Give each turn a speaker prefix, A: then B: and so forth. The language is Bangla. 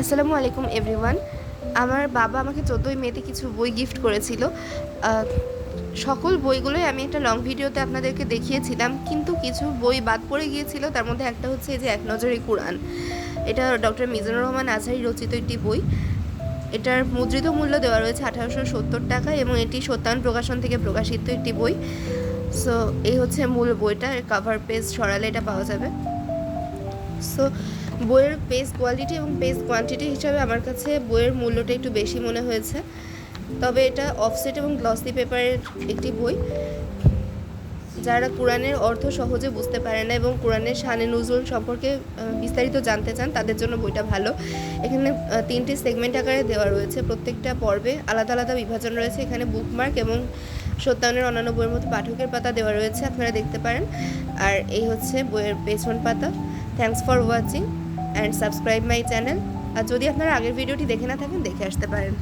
A: আসসালামু আলাইকুম এভরিওয়ান আমার বাবা আমাকে চোদ্দোই মেতে কিছু বই গিফট করেছিল। সকল বইগুলোই আমি একটা লং ভিডিওতে আপনাদেরকে দেখিয়েছিলাম, কিন্তু কিছু বই বাদ পড়ে গিয়েছিল। তার মধ্যে একটা হচ্ছে এই যে এক নজরে কোরআন। এটা ডক্টর মিজানুর রহমান আজহারি রচিত একটি বই। এটার মুদ্রিত মূল্য দেওয়া রয়েছে আঠারোশো সত্তর টাকা এবং এটি সত্যায়ন প্রকাশন থেকে প্রকাশিত একটি বই। সো এই হচ্ছে মূল বইটা কাভার পেজ সরালে এটা পাওয়া যাবে। সো বইয়ের পেজ কোয়ালিটি এবং পেজ কোয়ান্টিটি হিসাবে আমার কাছে বইয়ের মূল্যটা একটু বেশি মনে হয়েছে। তবে এটা অফসেট এবং গ্লসি পেপারের একটি বই। যারা কোরআনের অর্থ সহজে বুঝতে পারে না এবং কোরআনের শানে নজরুল সম্পর্কে বিস্তারিত জানতে চান, তাদের জন্য বইটা ভালো। এখানে তিনটি সেগমেন্ট আকারে দেওয়া রয়েছে। প্রত্যেকটা পর্বে আলাদা আলাদা বিভাজন রয়েছে। এখানে বুকমার্ক এবং সত্যায়নের অন্যান্য বইয়ের মতো পাঠকের পাতা দেওয়া রয়েছে, আপনারা দেখতে পারেন। আর এই হচ্ছে বইয়ের পেছন পাতা। Thanks for watching and subscribe my channel আর যদি আপনারা আগের ভিডিওটি দেখে না থাকেন, দেখে আসতে পারেন।